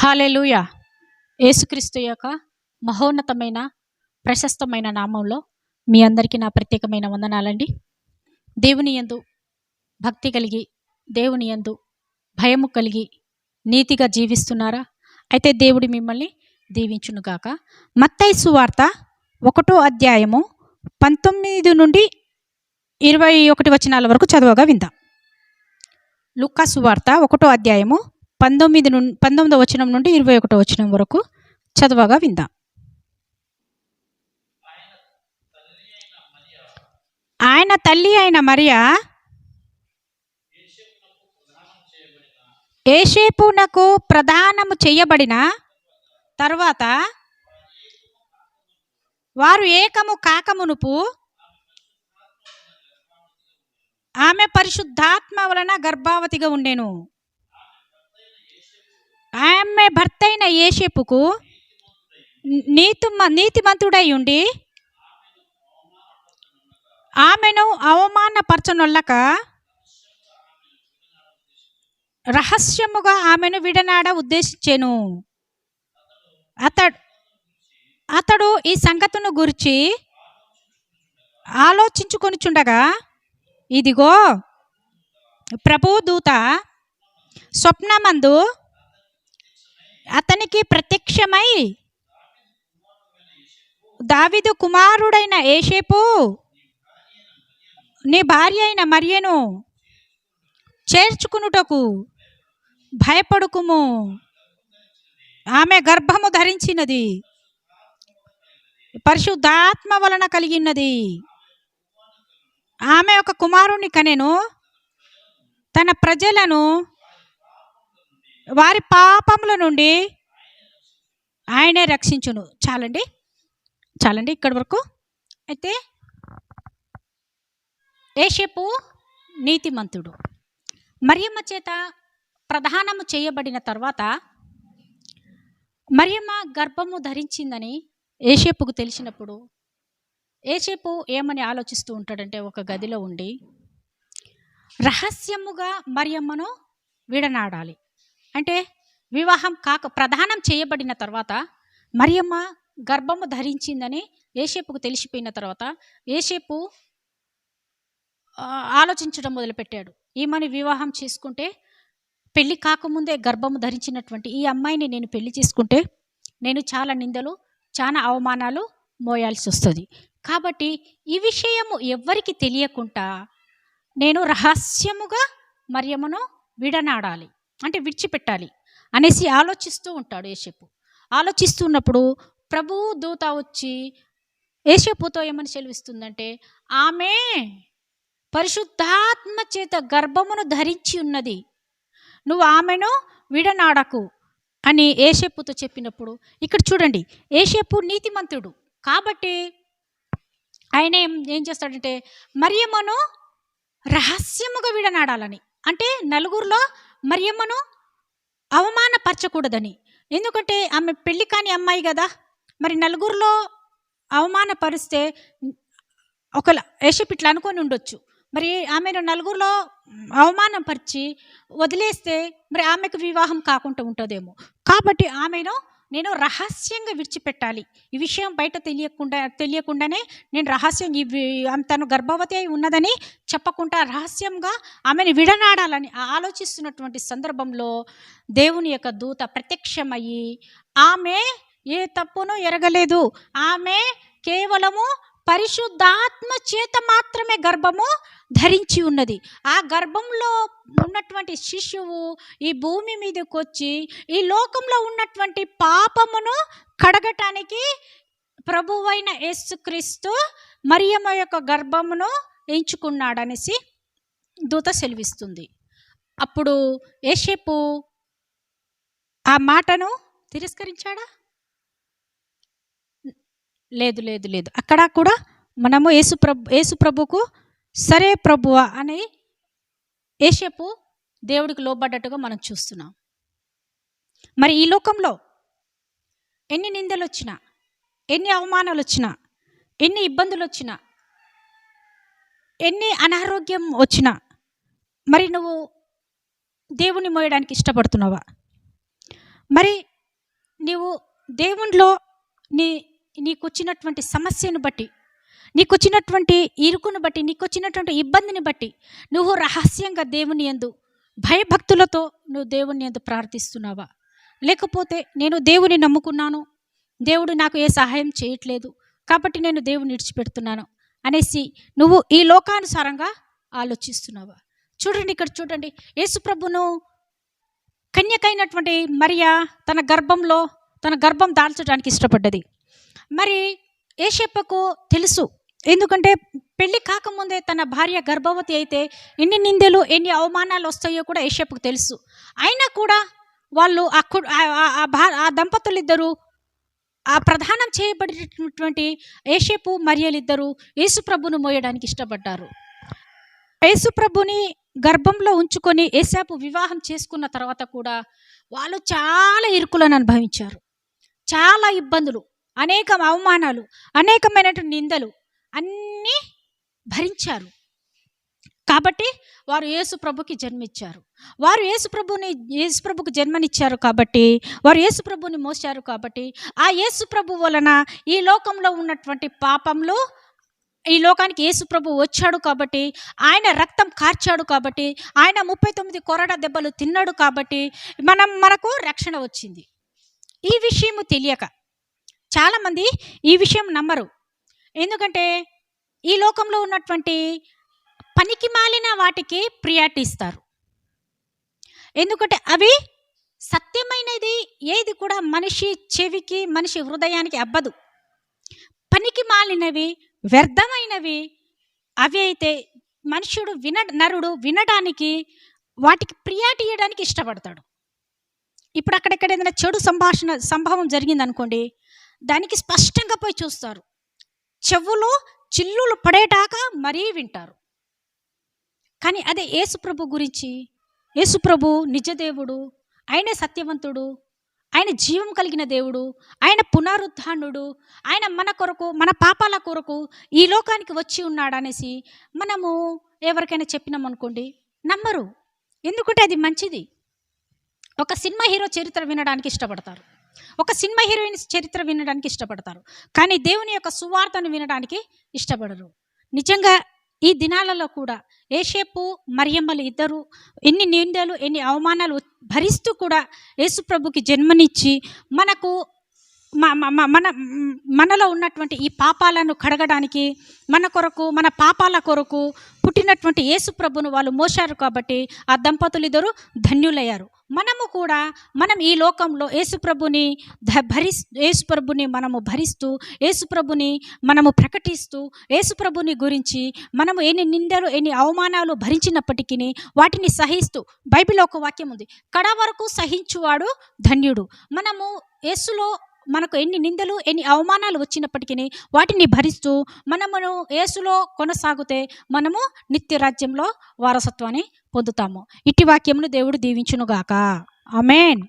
Hallelujah. యేసుక్రీస్తు యొక్క మహోన్నతమైన ప్రశస్తమైన నామంలో మీ అందరికీ నా ప్రత్యేకమైన వందనాలండి. దేవుని యందు భక్తి కలిగి దేవుని యందు భయము కలిగి నీతిగా జీవిస్తున్నారా? అయితే దేవుడు మిమ్మల్ని దీవించునుగాక మత్తైసు వార్త ఒకటో అధ్యాయము పంతొమ్మిది నుండి ఇరవై ఒకటి వచనాల వరకు చదవగా విందాం. లుక్కాసు వార్త ఒకటో అధ్యాయము పంతొమ్మిది నుండి పంతొమ్మిదో వచనం నుండి ఇరవై ఒకటో వచనం వరకు చదవగా విందాం. ఆయన తల్లి అయిన మరియా ఏషేపునకు ప్రదానము చేయబడిన తర్వాత వారు ఏకము కాకమునుపు ఆమె పరిశుద్ధాత్మ వలన గర్భావతిగా ఉండేను. ఆమె భర్త అయిన ఏషేపుకు నీతి నీతిమంతుడై ఉండి ఆమెను అవమానపరచనొల్లక రహస్యముగా ఆమెను విడనాడ ఉద్దేశించాను. అతడు అతడు ఈ సంగతును గురించి ఆలోచించుకొనిచుండగా ఇదిగో ప్రభు దూత స్వప్నమందు అతనికి ప్రత్యక్షమై దావిదు కుమారుడైన ఏషేపు నీ భార్య అయిన మరియను చేర్చుకునుటకు భయపడుకుము. ఆమె గర్భము ధరించినది. పరిశుద్ధాత్మ వలన కలిగినది. ఆమె ఒక కుమారుని కనెను. తన ప్రజలను వారి పాపముల నుండి ఆయనే రక్షించును. చాలండి. చాలండి ఇక్కడి వరకు. అయితే ఏషపు నీతిమంతుడు. మరియమ్మ చేత ప్రధానము చేయబడిన తర్వాత మరియమ్మ గర్భము ధరించిందని ఏషేపుకు తెలిసినప్పుడు ఏషేపు ఏమని ఆలోచిస్తూ ఉంటాడంటే ఒక గదిలో ఉండి రహస్యముగా మరియమ్మను విడనాడాలి. అంటే వివాహం కాక ప్రధానం చేయబడిన తర్వాత మరియమ్మ గర్భము ధరించిందని ఏషేపుకు తెలిసిపోయిన తర్వాత ఏషేపు ఆలోచించడం మొదలుపెట్టాడు. ఈమెను వివాహం చేసుకుంటే పెళ్ళి కాకముందే గర్భము ధరించినటువంటి ఈ అమ్మాయిని నేను పెళ్ళి చేసుకుంటే నేను చాలా నిందలు చాలా అవమానాలు మోయాల్సి వస్తుంది. కాబట్టి ఈ విషయము ఎవ్వరికి తెలియకుండా నేను రహస్యముగా మరియమ్మను విడనాడాలి. అంటే విడిచిపెట్టాలి అనేసి ఆలోచిస్తూ ఉంటాడు ఏసేపు ఆలోచిస్తూ ఉన్నప్పుడు ప్రభు దూత వచ్చి ఏషపుతో ఏమని సెలవిస్తుందంటే ఆమె పరిశుద్ధాత్మ చేత గర్భమును ధరించి ఉన్నది. నువ్వు ఆమెను విడనాడకు అని ఏషేపుతో చెప్పినప్పుడు ఇక్కడ చూడండి ఏషేపు నీతిమంతుడు. కాబట్టి ఆయన ఏం ఏం చేస్తాడంటే మరియమ్మను రహస్యముగా విడనాడాలని అంటే నలుగురిలో మరియమ్మను అవమానపరచకూడదని. ఎందుకంటే ఆమె పెళ్ళి కాని అమ్మాయి కదా. మరి నలుగురిలో అవమానపరిస్తే ఒకలా ఏషప్ ఇట్లా అనుకొని ఉండొచ్చు. మరి ఆమెను నలుగురిలో అవమానపరిచి వదిలేస్తే మరి ఆమెకు వివాహం కాకుండా ఉంటుందేమో. కాబట్టి ఆమెను నేను రహస్యంగా విడిచిపెట్టాలి. ఈ విషయం బయట తెలియకుండా తెలియకుండానే నేను రహస్యం తను గర్భవతి అయి ఉన్నదని చెప్పకుండా రహస్యంగా ఆమెను విడనాడాలని ఆలోచిస్తున్నటువంటి సందర్భంలో దేవుని యొక్క దూత ప్రత్యక్షమయ్యి ఆమె ఏ తప్పును ఎరగలేదు. ఆమె కేవలము పరిశుద్ధాత్మ చేత మాత్రమే గర్భము ధరించి ఉన్నది. ఆ గర్భంలో ఉన్నటువంటి శిశువు ఈ భూమి మీదకి వచ్చి ఈ లోకంలో ఉన్నటువంటి పాపమును కడగటానికి ప్రభువైన యేసుక్రీస్తు మరియమ్మ యొక్క గర్భమును ఎంచుకున్నాడనేసి దూత సెలవిస్తుంది. అప్పుడు ఏషేపు ఆ మాటను తిరస్కరించాడా? లేదు లేదు లేదు. అక్కడ కూడా మనము యేసు ప్రభు యేసు ప్రభుకు సరే ప్రభువా అని ఏషపు దేవుడికి లోబడ్డట్టుగా మనం చూస్తున్నాం. మరి ఈ లోకంలో ఎన్ని నిందలు వచ్చినా ఎన్ని అవమానాలు వచ్చినా ఎన్ని ఇబ్బందులు వచ్చినా ఎన్ని అనారోగ్యం వచ్చినా మరి నువ్వు దేవుని మోయడానికి ఇష్టపడుతున్నావా? మరి నీవు దేవునిలో నీ నీకు వచ్చినటువంటి సమస్యను బట్టి నీకు వచ్చినటువంటి ఇరుకును బట్టి నీకు వచ్చినటువంటి ఇబ్బందిని బట్టి నువ్వు రహస్యంగా దేవుని యందు భయభక్తులతో నువ్వు దేవుని ఎందు ప్రార్థిస్తున్నావా? లేకపోతే నేను దేవుని నమ్ముకున్నాను దేవుడు నాకు ఏ సహాయం చేయట్లేదు కాబట్టి నేను దేవుని విడిచిపెడుతున్నాను అనేసి నువ్వు ఈ లోకానుసారంగా ఆలోచిస్తున్నావా? చూడండి ఇక్కడ చూడండి. యేసుప్రభును కన్యకైనటువంటి మరియా తన గర్భంలో తన గర్భం దాల్చడానికి ఇష్టపడ్డది. మరి ఏషప్పకు తెలుసు. ఎందుకంటే పెళ్ళి కాకముందే తన భార్య గర్భవతి అయితే ఎన్ని నిందెలు ఎన్ని అవమానాలు వస్తాయో కూడా ఏషప్పకు తెలుసు. అయినా కూడా వాళ్ళు ఆ కు- ఆ- ఆ ఆ ప్రధానం చేయబడినటువంటి ఏషేపు మరియలిద్దరూ యేసుప్రభును మోయడానికి ఇష్టపడ్డారు. యేసుప్రభుని గర్భంలో ఉంచుకొని ఏసాపు వివాహం చేసుకున్న తర్వాత కూడా వాళ్ళు చాలా ఇరుకులను అనుభవించారు. చాలా ఇబ్బందులు. అనేక అవమానాలు అనేకమైనటువంటి నిందలు అన్నీ భరించారు. కాబట్టి వారు యేసుప్రభుకి జన్మిచ్చారు. జన్మించారు వారు యేసుప్రభుని యేసుప్రభుకు జన్మనిచ్చారు కాబట్టి వారు యేసుప్రభుని మోసారు కాబట్టి ఆ యేసుప్రభు వలన ఈ లోకంలో ఉన్నటువంటి పాపంలో ఈ లోకానికి యేసుప్రభు వచ్చాడు కాబట్టి ఆయన రక్తం కార్చాడు కాబట్టి ఆయన ముప్పై తొమ్మిది కొరడ దెబ్బలు తిన్నాడు కాబట్టి మనం మనకు రక్షణ వచ్చింది. ఈ విషయము తెలియక చాలామంది ఈ విషయం నమ్మరు. ఎందుకంటే ఈ లోకంలో ఉన్నటువంటి పనికి మాలిన వాటికి ప్రియారిటీ ఇస్తారు. ఎందుకంటే అవి సత్యమైనది ఏది కూడా మనిషి చెవికి మనిషి హృదయానికి అబ్బదు. పనికి మాలినవి వ్యర్థమైనవి అవి అయితే మనుషుడు విన నరుడు వినడానికి వాటికి ప్రియారిటీ ఇవ్వడానికి ఇష్టపడతాడు. ఇప్పుడు అక్కడెక్కడ ఏదైనా చెడు సంభాషణ సంభవం జరిగిందనుకోండి దానికి స్పష్టంగా పోయి చూస్తారు. చెవులో చిల్లులు పడేటాక మరీ వింటారు. కానీ అదే యేసుప్రభు గురించి యేసుప్రభు నిజదేవుడు ఆయనే సత్యవంతుడు ఆయన జీవం కలిగిన దేవుడు ఆయన పునరుద్ధానుడు ఆయన మన కొరకు మన పాపాల కొరకు ఈ లోకానికి వచ్చి ఉన్నాడనేసి మనము ఎవరికైనా చెప్పినాం అనుకోండి నమ్మరు. ఎందుకంటే అది మంచిది. ఒక సినిమా హీరో చరిత్ర వినడానికి ఇష్టపడతారు. ఒక సినిమా హీరోయిన్ చరిత్ర వినడానికి ఇష్టపడతారు. కానీ దేవుని యొక్క సువార్తను వినడానికి ఇష్టపడరు. నిజంగా ఈ దినాలలో కూడా ఏషేపు మరియమ్మలు ఇద్దరు ఎన్ని నిందలు ఎన్ని అవమానాలు భరిస్తూ కూడా యేసుప్రభుకి జన్మనిచ్చి మనకు మన మనలో ఉన్నటువంటి ఈ పాపాలను కడగడానికి మన కొరకు మన పాపాల కొరకు పుట్టినటువంటి యేసుప్రభును వాళ్ళు మోశారు కాబట్టి ఆ దంపతులు ఇద్దరు ధన్యులయ్యారు. మనము కూడా మనం ఈ లోకంలో యేసుప్రభుని ధ భరిస్ యేసుప్రభుని మనము భరిస్తూ యేసుప్రభుని మనము ప్రకటిస్తూ యేసుప్రభుని గురించి మనము ఎన్ని నిందలు ఎన్ని అవమానాలు భరించినప్పటికీ వాటిని సహిస్తూ బైబిల్ ఒక వాక్యం ఉంది. కడ వరకు సహించువాడు ధన్యుడు. మనము యేసులో మనకు ఎన్ని నిందలు ఎన్ని అవమానాలు వచ్చినప్పటికీ వాటిని భరిస్తూ మనమును యేసులో కొనసాగితే మనము నిత్య రాజ్యంలో వారసత్వాన్ని పొందుతాము. ఇట్టి వాక్యమును దేవుడు దీవించునుగాక. అమేన్